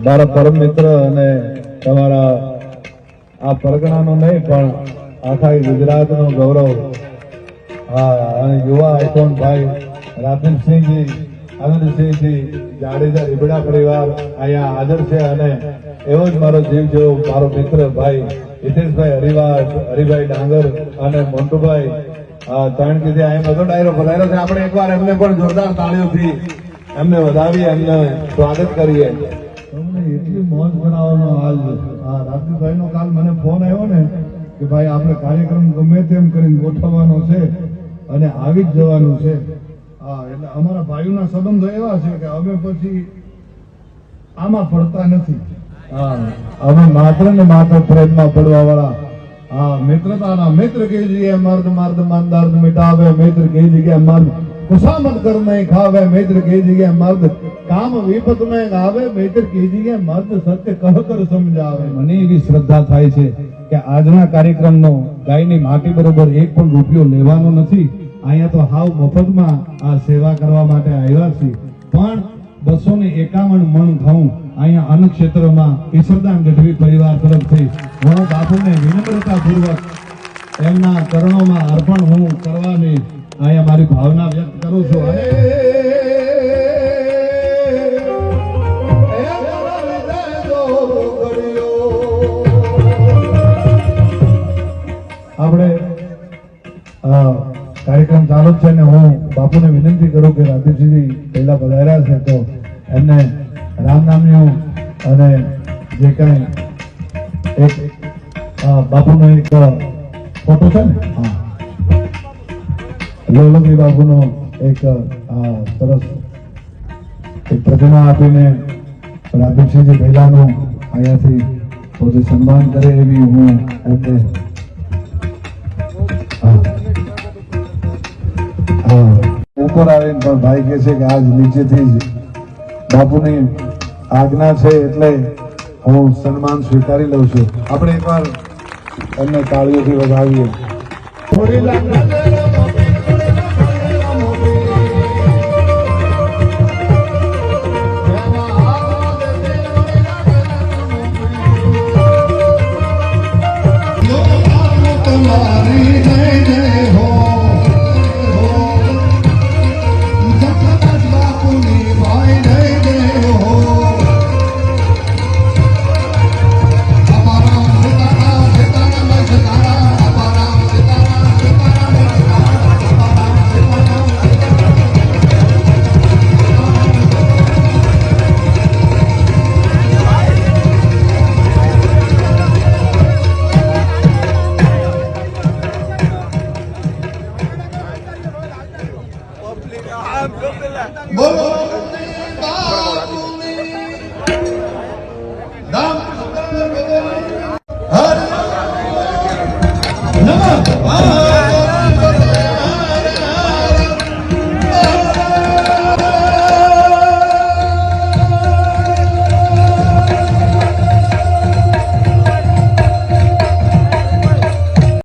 મારા પરમ મિત્ર અને તમારા આ પરગણાનો નહીં, પણ આખા ગુજરાતનો ગૌરવ. હા યુવા આઈકોન ભાઈ રાધનસિંહજી આનંદસિંહજી જાડેજા રીબડા પરિવાર અહીંયા હાજર છે અને એવો જ મારો જીવ જેવો મારો મિત્ર ભાઈ, હિતેશભાઈ હરિવાર હરિભાઈ ડાંગર અને મોન્ટુભાઈ. આ કે અહીંયા બધો ડાયરો ભરાયેલો છે. આપણે એકવાર એમને પણ જોરદાર તાળીઓથી એમને વધાવી, એમને સ્વાગત કરીએ. એટલી મોજ બનાવવાનો હાલ આ રાજુભાઈ નો કાલ મને ફોન આવ્યો ને કે ભાઈ, આપણે કાર્યક્રમ ગમે તેમ કરીને ગોઠવવાનો છે અને આવી જ જવાનું છે. હા, એટલે અમારા ભાઈઓના સંબંધો એવા છે કે અમે પછી આમાં પડતા નથી. હા, અમે માત્ર ને માત્ર પ્રેમમાં પડવા વાળા હા, મિત્રતાના મિત્ર કે જગ્યાએ મર્દ મર્દ મન દર્દ મિટાવે, મિત્ર કે જગ્યાએ મર્દ કર નહીં ખાવે મિત્ર કે જગ્યાએ મર્દ કામ વિપત में મિત્ર કે જગ્યાએ મર્દ સત્ય કહ કર સમજાવે મને એવી શ્રદ્ધા થાય છે કે આજના કાર્યક્રમનો ગાયની માટી બરોબર એક પણ રૂપિયો લેવાનો નથી અહીંયા તો હાવ મફતમાં આ સેવા કરવા માટે આવ્યા છીએ। પણ બસો ને એકાવન મણ ઘઉં અહીંયા અન્ન ક્ષેત્રમાં ઈશ્વરદાન ગઢવી પરિવાર તરફથી વણો બાપુને વિનમ્રતાપૂર્વક એમના ચરણોમાં અર્પણ હું કરવાની અહીંયા મારી ભાવના વ્યક્ત કરું છું. આપણે કાર્યક્રમ ચાલુ છે ને હું બાપુને વિનંતી કરું કે રાધેશજી પહેલા પધાર્યા છે તો એમને રામ નામનું અને જે કાંઈ એક બાપુનો એક ફોટો છે ને? હા. લોલભી બાપુનો એક સરસ એક પ્રતિમા આપીને રાધેશજી પહેલાનું અહીંયાથી પોતે સન્માન કરે એવી હું એમને ઉપર આવીને પણ ભાઈ કહે છે કે આજ નીચેથી જ બાપુની આજ્ઞા છે એટલે હું સન્માન સ્વીકારી લઉં છું. આપણે એકવાર એમને તાળીઓથી વધાવીએ તમારી જય بابو